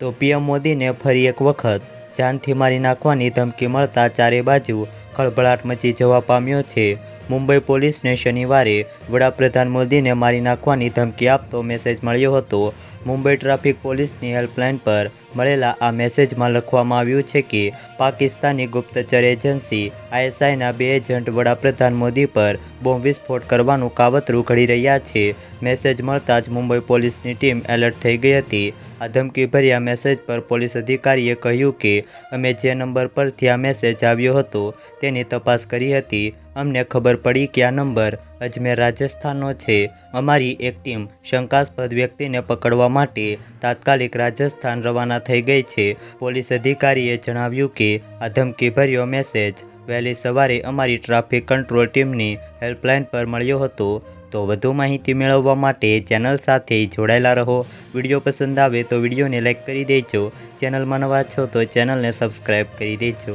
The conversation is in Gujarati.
તો પીએમ મોદીને ફરી એક વખત જાનથી મારી નાખવાની ધમકી મળતા ચારે બાજુ ખળભળાટ મચી જવા પામ્યો છે. મુંબઈ પોલીસને શનિવારે વડાપ્રધાન મોદીને મારી નાખવાની ધમકી આપતો મેસેજ મળ્યો હતો. મુંબઈ ટ્રાફિક પોલીસની હેલ્પલાઇન પર મળેલા આ મેસેજમાં લખવામાં આવ્યું છે કે, પાકિસ્તાની ગુપ્તચર એજન્સી આઈએસઆઈના બે એજન્ટ વડાપ્રધાન મોદી પર બોમ્બ વિસ્ફોટ કરવાનું કાવતરું ઘડી રહ્યા છે. મેસેજ મળતા જ મુંબઈ પોલીસની ટીમ એલર્ટ થઈ ગઈ હતી. આ ધમકીભર્યા મેસેજ પર પોલીસ અધિકારીએ કહ્યું કે, અમે જે નંબર પરથી આ મેસેજ આવ્યો હતો તેની તપાસ કરી હતી. અમને ખબર પડી કે આ નંબર અજમેર રાજસ્થાનનો છે. અમારી એક ટીમ શંકાસ્પદ વ્યક્તિને પકડવા માટે તાત્કાલિક રાજસ્થાન રવાના થઈ ગઈ છે. પોલીસ અધિકારીએ જણાવ્યું કે આ ધમકીભર્યો મેસેજ વહેલી સવારે અમારી ટ્રાફિક કંટ્રોલ ટીમની હેલ્પલાઇન પર મળ્યો હતો. તો વધુ માહિતી મેળવવા માટે ચેનલ સાથે જોડાયેલા રહો. વીડિયો પસંદ આવે તો વિડીયોને લાઇક કરી દેજો. ચેનલમાં નવા છો તો ચેનલને સબસ્ક્રાઈબ કરી દેજો.